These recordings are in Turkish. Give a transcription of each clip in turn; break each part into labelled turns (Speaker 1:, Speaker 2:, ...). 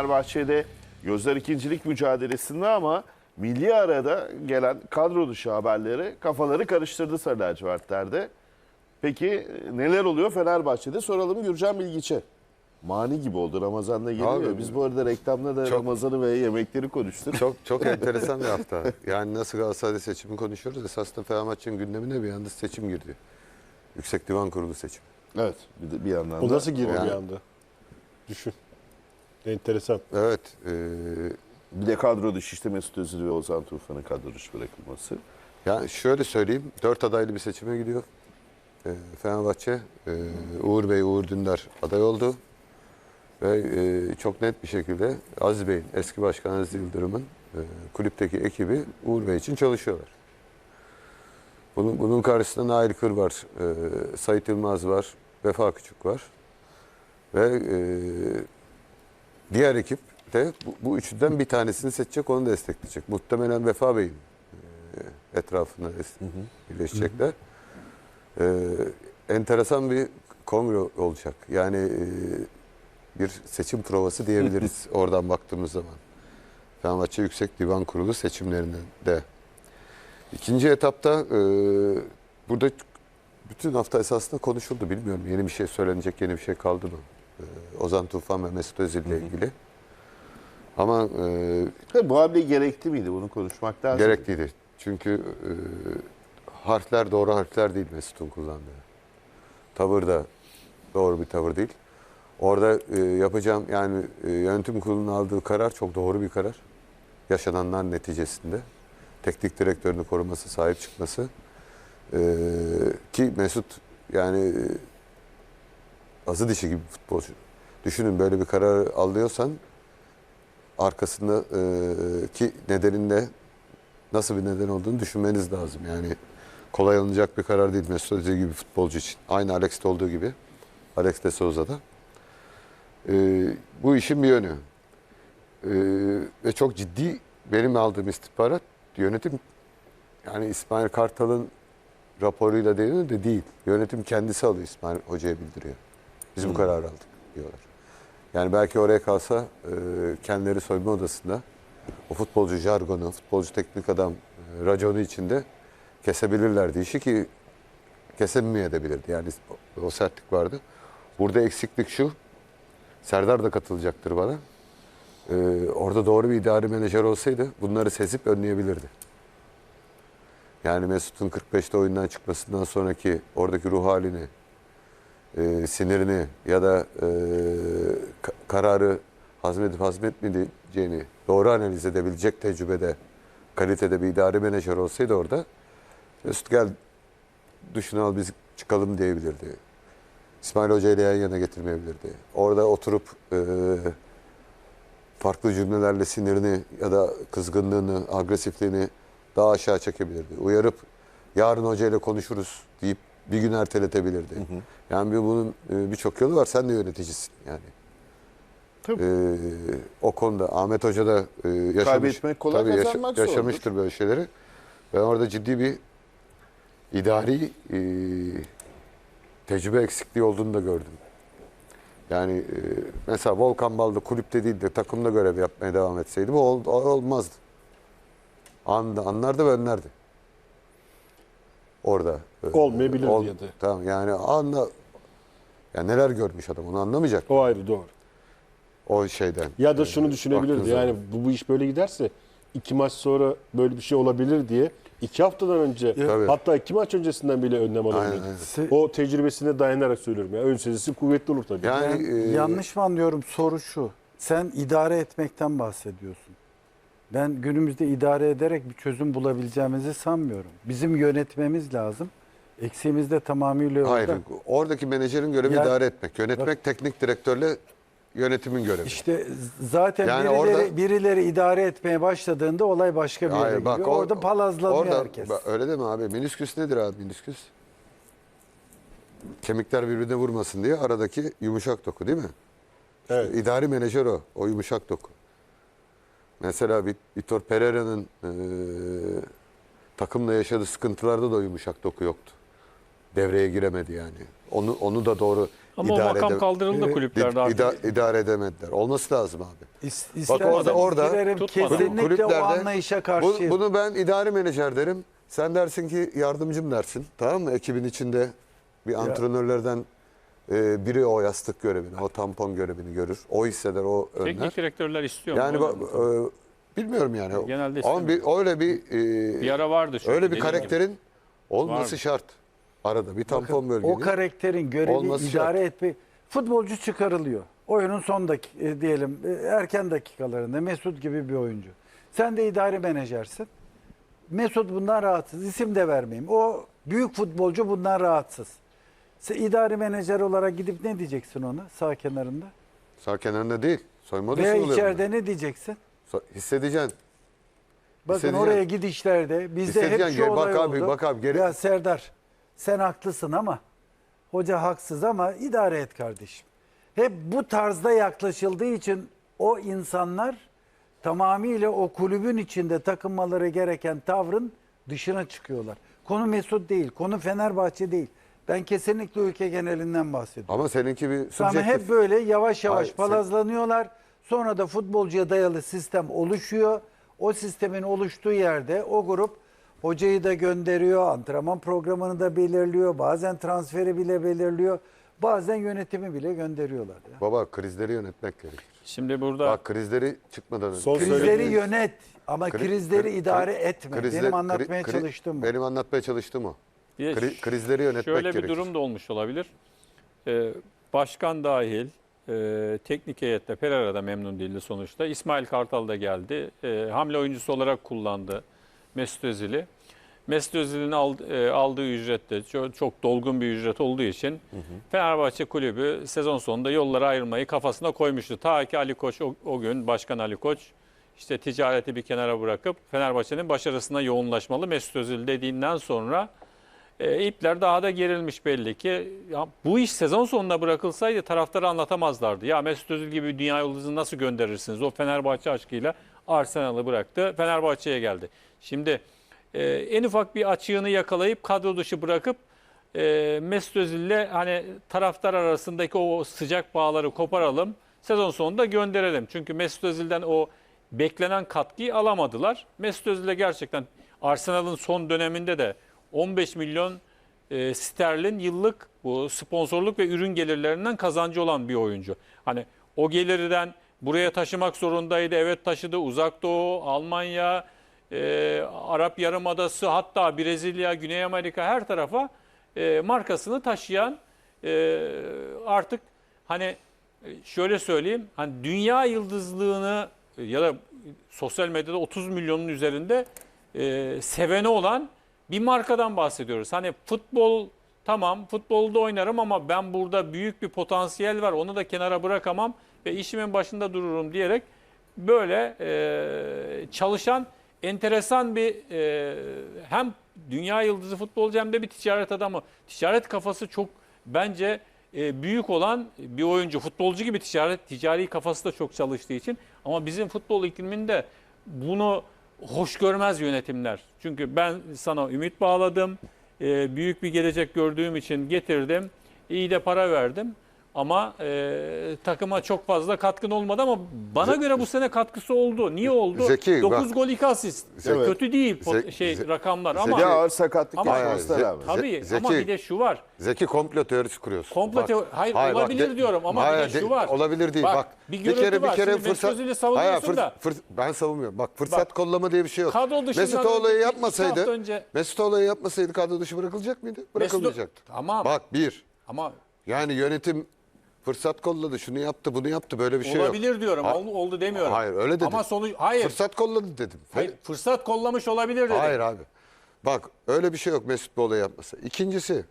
Speaker 1: Fenerbahçe'de gözler ikincilik mücadelesinde ama milli arada gelen kadro dışı haberleri kafaları karıştırdı Sarı lacivertlerde. Peki neler oluyor Fenerbahçe'de soralım Gürcan Bilgiç'e. Mani gibi oldu Ramazan'da geliyor.
Speaker 2: Abi,
Speaker 1: Biz bu arada reklamda da
Speaker 2: çok-
Speaker 1: Ramazan'ı ve yemekleri konuştuk.
Speaker 2: Çok çok enteresan bir hafta. Yani nasıl Galatasaray'da seçimi konuşuyoruz. Esasında Fenerbahçe'nin gündemine bir anda seçim girdi. Yüksek Divan Kurulu seçimi.
Speaker 1: Evet bir, bir yandan
Speaker 3: O
Speaker 1: da.
Speaker 3: nasıl giriyor
Speaker 2: Yani-
Speaker 3: bir anda? Düşün. Enteresan.
Speaker 2: Evet. e,
Speaker 1: Bir de kadro dışı işte Mesut Özil ve Ozan Tufan'ın kadro dışı bırakılması.
Speaker 2: yani şöyle söyleyeyim. Dört adaylı bir seçime gidiyor. E, Fenerbahçe. e, Uğur Bey, Uğur Dündar aday oldu. Ve e, çok net bir şekilde Aziz Bey'in, eski başkan Aziz Yıldırım'ın e, kulüpteki ekibi Uğur Bey için çalışıyorlar. Bunun, bunun karşısında Nail Kır var, e, Sait Yılmaz var, Vefa Küçük var. Ve e, diğer ekip de bu, bu üçünden bir tanesini seçecek, onu destekleyecek. Muhtemelen Vefa Bey'in e, etrafında des- birleşecekler. E, enteresan bir kongre olacak. Yani e, bir seçim provası diyebiliriz oradan baktığımız zaman. Fenerbahçe Yüksek Divan Kurulu seçimlerinden de. İkinci etapta e, burada bütün hafta esasında konuşuldu. Bilmiyorum yeni bir şey söylenecek, yeni bir şey kaldı mı? E, Ozan Tufan ve Mesut Özil ile ilgili. Ama e,
Speaker 1: bu hamle gerekli miydi bunu konuşmak lazım.
Speaker 2: gerekliydi. Çünkü e, harfler doğru harfler değil Mesut'un kullandığı. Tavır da doğru bir tavır değil. Orada e, yapacağım yani e, yönetim kurulunun aldığı karar çok doğru bir karar. Yaşananlar neticesinde teknik direktörünü koruması, sahip çıkması. E, ki Mesut yani e, azı dişi gibi bir futbolcu. Düşünün böyle bir karar alıyorsan arkasında e, ki nedeninde nasıl bir neden olduğunu düşünmeniz lazım. Yani kolay alınacak bir karar değil Mesut Özil gibi futbolcu için. Aynı Alex'te olduğu gibi. Alex de Souza'da. E, bu işin bir yönü. E, ve çok ciddi benim aldığım istihbarat yönetim yani İsmail Kartal'ın raporuyla değil de değil. Yönetim kendisi alıyor İsmail Hoca'ya bildiriyor. Biz bu kararı aldık diyorlar. Yani belki oraya kalsa e, kendileri soyunma odasında o futbolcu jargonu, futbolcu teknik adam e, raconu içinde kesebilirlerdi işi ki kesemeyebilirdi. Yani o, o sertlik vardı. Burada eksiklik şu. Serdar da katılacaktır bana. E, orada doğru bir idari menajer olsaydı bunları sezip önleyebilirdi. Yani Mesut'un 45'te oyundan çıkmasından sonraki oradaki ruh halini, e, sinirini ya da e, ka- kararı hazmedip hazmetmeyeceğini doğru analiz edebilecek tecrübede, kalitede bir idari menajer olsaydı orada Mesut gel duşunu al biz çıkalım diyebilirdi. İsmail Hoca ile yan yana getirmeyebilirdi. Orada oturup e, farklı cümlelerle sinirini ya da kızgınlığını, agresifliğini daha aşağı çekebilirdi. Uyarıp yarın hoca ile konuşuruz deyip bir gün erteletebilirdi. Yani bir bunun e, birçok yolu var. Sen de yöneticisin yani.
Speaker 1: Tabii.
Speaker 2: Ee, o konuda Ahmet Hoca da e, yaşamış,
Speaker 1: Kaybetmek kolay,
Speaker 2: tabii yaşa-
Speaker 1: zordur.
Speaker 2: yaşamıştır böyle şeyleri. Ben orada ciddi bir idari e, tecrübe eksikliği olduğunu da gördüm. Yani e, mesela Volkan Balda kulüpte değil de takımda görev yapmaya devam etseydi bu ol- olmazdı. Anında, anlardı ve önlerdi. Orada. e,
Speaker 3: Olmayabilirdi ya da.
Speaker 2: Tamam yani anla ya neler görmüş adam onu anlamayacak
Speaker 3: O ayrı doğru.
Speaker 2: o şeyden.
Speaker 3: Ya da şunu düşünebilirdi.
Speaker 2: baktığın
Speaker 3: Yani bu, bu iş böyle giderse iki maç sonra böyle bir şey olabilir diye iki haftadan önce
Speaker 2: Tabii.
Speaker 3: hatta iki maç öncesinden bile önlem alabilirdi.
Speaker 2: Aynen, aynen.
Speaker 4: Se-
Speaker 3: O tecrübesine dayanarak söylüyorum. ya ön sezisi kuvvetli olur tabii.
Speaker 2: Yani
Speaker 4: Ben
Speaker 2: e,
Speaker 4: yanlış mı anlıyorum soru şu. Sen idare etmekten bahsediyorsun. Ben günümüzde idare ederek bir çözüm bulabileceğimizi sanmıyorum. Bizim yönetmemiz lazım. Eksiğimiz de tamamıyla orada.
Speaker 2: Hayır, oradaki menajerin görevi
Speaker 4: Ya-
Speaker 2: idare etmek. Yönetmek teknik direktörle yönetimin görevi.
Speaker 4: İşte zaten
Speaker 2: Yani
Speaker 4: birileri,
Speaker 2: orada-
Speaker 4: birileri idare etmeye başladığında olay başka bir yere
Speaker 2: Hayır,
Speaker 4: gidiyor.
Speaker 2: bak, o-
Speaker 4: orada palazlanıyor
Speaker 2: orada,
Speaker 4: herkes.
Speaker 2: bak, öyle deme abi. Minisküs nedir abi minisküs? Kemikler birbirine vurmasın diye aradaki yumuşak doku değil mi? İşte
Speaker 3: Evet.
Speaker 2: İdari menajer o. O yumuşak doku. Mesela Vit- Vitor Pereira'nın eee, takımla yaşadığı sıkıntılarda da o yumuşak doku yoktu. Devreye giremedi yani. Onu onu da doğru
Speaker 5: Ama o
Speaker 2: idare
Speaker 5: makam
Speaker 2: ede-
Speaker 5: kaldırıldı
Speaker 4: Evet.
Speaker 5: kulüplerde artık.
Speaker 2: İda- idare edemediler. Olması lazım abi.
Speaker 4: İs,
Speaker 2: Bak orada- orada-
Speaker 4: girerim,
Speaker 5: Tutmadı.
Speaker 4: kesinlikle o anlayışa
Speaker 2: Bu-
Speaker 4: karşıyım.
Speaker 2: bunu ben idari menajer derim. Sen dersin ki yardımcım dersin. Tamam mı? Ekibin içinde bir antrenörlerden e, biri o yastık görevini, o tampon görevini görür. O hisseder, o önler.
Speaker 5: Teknik direktörler istiyor.
Speaker 2: Yani
Speaker 5: mu?
Speaker 2: ba- e, bilmiyorum yani.
Speaker 5: Genelde
Speaker 2: Ama bir, öyle bir, e,
Speaker 5: bir ara vardı. çünkü
Speaker 2: öyle bir
Speaker 5: dediğim gibi.
Speaker 2: karakterin olması
Speaker 5: Vardı.
Speaker 2: şart. Arada bir tampon bölgeni.
Speaker 4: O karakterin görevi
Speaker 2: olması
Speaker 4: idare etmek. Futbolcu çıkarılıyor. Oyunun son dak e, diyelim e, erken dakikalarında Mesut gibi bir oyuncu. Sen de idari menajersin. Mesut bundan rahatsız. İsim de vermeyeyim. O büyük futbolcu bundan rahatsız. Sen idari menajer olarak gidip ne diyeceksin ona sağ kenarında?
Speaker 2: Sağ kenarında değil. Soyunma odasında
Speaker 4: Veya
Speaker 2: oluyor
Speaker 4: içeride ne diyeceksin?
Speaker 2: So- Hissedeceksin.
Speaker 4: Bakın
Speaker 2: Hissedeceksin.
Speaker 4: oraya gidişlerde bizde hep şu
Speaker 2: Gel- bak
Speaker 4: olay
Speaker 2: abi,
Speaker 4: oldu.
Speaker 2: bak abi, geri-
Speaker 4: Ya Serdar sen haklısın ama hoca haksız ama idare et kardeşim. Hep bu tarzda yaklaşıldığı için o insanlar tamamıyla o kulübün içinde takınmaları gereken tavrın dışına çıkıyorlar. Konu Mesut değil, konu Fenerbahçe değil. Ben kesinlikle ülke genelinden bahsediyorum.
Speaker 2: Ama seninki bir
Speaker 4: Ama
Speaker 2: subjektif.
Speaker 4: hep böyle yavaş yavaş
Speaker 2: Hayır, sen-
Speaker 4: palazlanıyorlar. Sonra da futbolcuya dayalı sistem oluşuyor. O sistemin oluştuğu yerde o grup hocayı da gönderiyor, antrenman programını da belirliyor, bazen transferi bile belirliyor, bazen yönetimi bile gönderiyorlar. Ya.
Speaker 2: Baba krizleri yönetmek gerekir.
Speaker 5: Şimdi burada
Speaker 2: Bak krizleri çıkmadan önce.
Speaker 3: Son
Speaker 4: Krizleri
Speaker 3: söylediğiniz-
Speaker 4: yönet ama
Speaker 2: Kri-
Speaker 4: krizleri
Speaker 2: kri-
Speaker 4: idare
Speaker 2: kri-
Speaker 4: etme.
Speaker 2: krizler-
Speaker 4: Benim
Speaker 2: kri-
Speaker 4: anlatmaya
Speaker 2: kri-
Speaker 4: çalıştığım bu.
Speaker 2: Benim anlatmaya çalıştığım o.
Speaker 5: bir de
Speaker 2: Kri- krizleri yönetmek
Speaker 5: şöyle bir
Speaker 2: gerekir.
Speaker 5: durum da olmuş olabilir. Ee, başkan dahil e, teknik heyette Pereira da memnun değildi sonuçta. İsmail Kartal da geldi. E, hamle oyuncusu olarak kullandı Mesut Özil'i. Mesut Özil'in ald- e, aldığı ücret de çok, çok dolgun bir ücret olduğu için Fenerbahçe kulübü sezon sonunda yollara ayrılmayı kafasına koymuştu. Ta ki Ali Koç o, o gün Başkan Ali Koç işte ticareti bir kenara bırakıp Fenerbahçe'nin başarısına yoğunlaşmalı Mesut Özil dediğinden sonra e, ipler daha da gerilmiş belli ki. Ya, bu iş sezon sonunda bırakılsaydı taraftarı anlatamazlardı. Ya Mesut Özil gibi dünya yıldızını nasıl gönderirsiniz? O Fenerbahçe aşkıyla Arsenal'ı bıraktı. Fenerbahçe'ye geldi. Şimdi e, en ufak bir açığını yakalayıp kadro dışı bırakıp e, Mesut Özil'le hani taraftar arasındaki o sıcak bağları koparalım. Sezon sonunda gönderelim. Çünkü Mesut Özil'den o beklenen katkıyı alamadılar. Mesut Özil'e gerçekten Arsenal'ın son döneminde de 15 milyon e, sterlin yıllık bu sponsorluk ve ürün gelirlerinden kazancı olan bir oyuncu. Hani o gelirden buraya taşımak zorundaydı. Evet taşıdı. Uzak Doğu, Almanya, e, Arap Yarımadası hatta Brezilya, Güney Amerika her tarafa e, markasını taşıyan e, artık hani e, şöyle söyleyeyim hani dünya yıldızlığını e, ya da sosyal medyada 30 milyonun üzerinde e, seveni olan bir markadan bahsediyoruz. Hani futbol tamam futbolda oynarım ama ben burada büyük bir potansiyel var onu da kenara bırakamam ve işimin başında dururum diyerek böyle e, çalışan enteresan bir e, hem dünya yıldızı futbolcu hem de bir ticaret adamı. Ticaret kafası çok bence e, büyük olan bir oyuncu. Futbolcu gibi ticaret ticari kafası da çok çalıştığı için ama bizim futbol ikliminde bunu hoş görmez yönetimler. Çünkü ben sana ümit bağladım. e, büyük bir gelecek gördüğüm için getirdim. İyi de para verdim. Ama e, takıma çok fazla katkın olmadı ama bana
Speaker 2: Ze-
Speaker 5: göre bu sene katkısı oldu. Niye oldu?
Speaker 2: Zeki,
Speaker 5: 9
Speaker 2: bak.
Speaker 5: gol 2 asist.
Speaker 1: Evet.
Speaker 5: Kötü değil pot-
Speaker 2: Ze-
Speaker 5: şey
Speaker 2: Ze-
Speaker 5: rakamlar
Speaker 2: Zeki-
Speaker 5: ama
Speaker 1: Bir de ağır sakatlık
Speaker 5: Ama-
Speaker 1: yaşamasına rağmen.
Speaker 5: tabii
Speaker 2: Ze-
Speaker 5: ama
Speaker 2: Zeki-
Speaker 5: bir de şu var.
Speaker 2: Zeki komplo teorisi kuruyorsun.
Speaker 5: Komplo teo- hayır, olabilir diyorum ama bir de şu var.
Speaker 2: Olabilir değil.
Speaker 5: Bak,
Speaker 2: Bak,
Speaker 5: bir görüntü var. Şimdi Mesut Özil'i savunuyorsun
Speaker 2: Hayır,
Speaker 5: da.
Speaker 2: ben savunmuyorum. Bak fırsat
Speaker 5: Bak,
Speaker 2: kollama diye bir şey yok.
Speaker 5: Kadro dışından
Speaker 2: Mesut olayı
Speaker 5: iki
Speaker 2: yapmasaydı,
Speaker 5: önce-
Speaker 2: Mesut olayı yapmasaydı kadro dışı bırakılacak mıydı? Bırakılmayacaktı.
Speaker 5: Tamam.
Speaker 2: Bak bir,
Speaker 5: Ama
Speaker 2: yani yönetim fırsat kolladı, şunu yaptı, bunu yaptı, böyle bir şey yok.
Speaker 5: olabilir diyorum.
Speaker 2: Ha-
Speaker 5: Oldu, oldu demiyorum.
Speaker 2: Hayır, öyle dedim.
Speaker 5: Ama sonuç hayır.
Speaker 2: Fırsat kolladı dedim.
Speaker 5: hayır. Fırsat kollamış olabilir dedim.
Speaker 2: Hayır abi. Bak öyle bir şey yok Mesut bu olayı yapması. İkincisi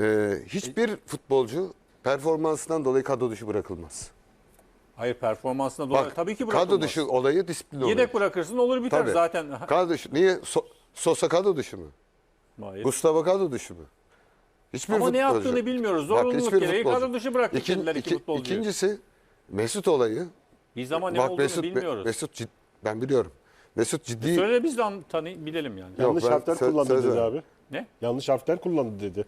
Speaker 2: e, hiçbir futbolcu performansından dolayı kadro dışı bırakılmaz.
Speaker 5: Hayır performansına dolayı
Speaker 2: Bak
Speaker 5: tabii ki bırakılmaz.
Speaker 2: kadro dışı olayı disiplin oluyor.
Speaker 5: Yedek bırakırsın olur biter
Speaker 2: Tabii.
Speaker 5: zaten.
Speaker 2: Kadro dışı. Niye? So- Sosa kadro dışı mı?
Speaker 5: Hayır.
Speaker 2: Gustavo kadro dışı mı? Hiçbir
Speaker 5: Ama ne yaptığını bilmiyoruz.
Speaker 2: Bak,
Speaker 5: Zorunluluk
Speaker 2: hiçbir
Speaker 5: gereği
Speaker 2: futbolcu.
Speaker 5: kadro dışı bıraktı
Speaker 2: İkin-
Speaker 5: kendileri iki futbolcuyu.
Speaker 2: İkincisi Mesut olayı.
Speaker 5: Biz ama ne
Speaker 2: bak
Speaker 5: olduğunu
Speaker 2: Mesut,
Speaker 5: bilmiyoruz.
Speaker 2: Mesut cid- ben biliyorum. Mesut ciddi
Speaker 5: Söyle biz de an- tanı bilelim yani.
Speaker 2: Yok,
Speaker 3: Yanlış harfler kullandı
Speaker 2: söz
Speaker 3: dedi abi.
Speaker 5: Ne?
Speaker 3: Yanlış harfler kullandı dedi.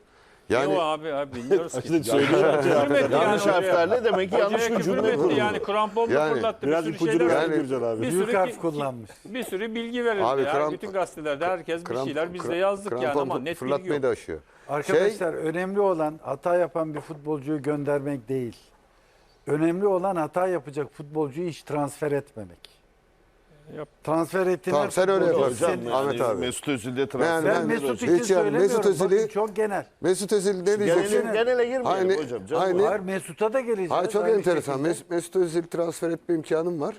Speaker 2: Yani
Speaker 5: ne o abi, abi bilmiyoruz ki.
Speaker 3: Söylüyorum.
Speaker 5: Yani
Speaker 1: Yanlış harflerle demek ki yanlış bir cümle kurdu.
Speaker 5: yani kramponla
Speaker 2: Yani-
Speaker 5: fırlattı.
Speaker 3: Biraz
Speaker 5: bir şeyler
Speaker 3: verdi
Speaker 2: Yani-
Speaker 3: Gürcan abi.
Speaker 5: Bir sürü
Speaker 4: harf kullanmış.
Speaker 5: Bir sürü bilgi verildi
Speaker 2: Abi
Speaker 5: ya.
Speaker 2: kramp-
Speaker 5: Bütün gazetelerde herkes bir
Speaker 2: kramp-
Speaker 5: şeyler biz de
Speaker 2: kramp-
Speaker 5: yazdık yani ama net bilgi yok.
Speaker 2: da aşıyor.
Speaker 4: Arkadaşlar önemli olan hata yapan bir futbolcuyu göndermek değil. Önemli olan hata yapacak futbolcuyu hiç transfer etmemek.
Speaker 5: Yap.
Speaker 4: Transfer ettiğinde
Speaker 2: Tamam, sen öyle yaparsın.
Speaker 1: Yani
Speaker 2: Ahmet abi.
Speaker 1: Mesut Özil'de transfer.
Speaker 4: Ben
Speaker 2: ben-
Speaker 4: Mesut
Speaker 2: Hiç
Speaker 4: için
Speaker 2: yani
Speaker 4: söylemiyorum.
Speaker 2: Mesut Özil'i-
Speaker 4: Bakın çok genel.
Speaker 2: Mesut Özil ne diyeceksin?
Speaker 1: Genele, genele girmeyelim
Speaker 2: Aynı-
Speaker 1: hocam. Canım
Speaker 2: aynı-
Speaker 4: Hayır Mesut'a da geleceğiz.
Speaker 2: Hayır çok enteresan.
Speaker 4: şekilde.
Speaker 2: Mes- Mesut Özil transfer etme imkanım var.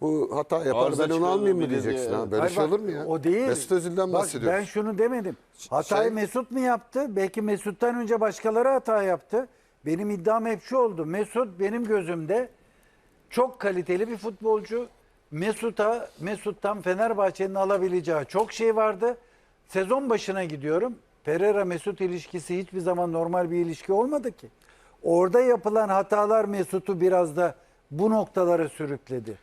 Speaker 2: Bu hata yapar
Speaker 1: Arıza
Speaker 2: ben onu almayayım mı diyeceksin
Speaker 1: diye.
Speaker 2: ha? Böyle
Speaker 4: Hayır
Speaker 2: şey
Speaker 4: bak,
Speaker 2: olur mu ya?
Speaker 4: O değil.
Speaker 2: Mesut Özil'den
Speaker 4: Bak,
Speaker 2: bahsediyoruz.
Speaker 4: Ben şunu demedim. Hatayı
Speaker 2: Şey-
Speaker 4: Mesut mu yaptı? Belki Mesut'tan önce başkaları hata yaptı. Benim iddiam hep şu oldu. Mesut benim gözümde çok kaliteli bir futbolcu. Mesut'a Mesut'tan Fenerbahçe'nin alabileceği çok şey vardı. Sezon başına gidiyorum. Pereira Mesut ilişkisi hiçbir zaman normal bir ilişki olmadı ki. Orada yapılan hatalar Mesut'u biraz da bu noktalara sürükledi.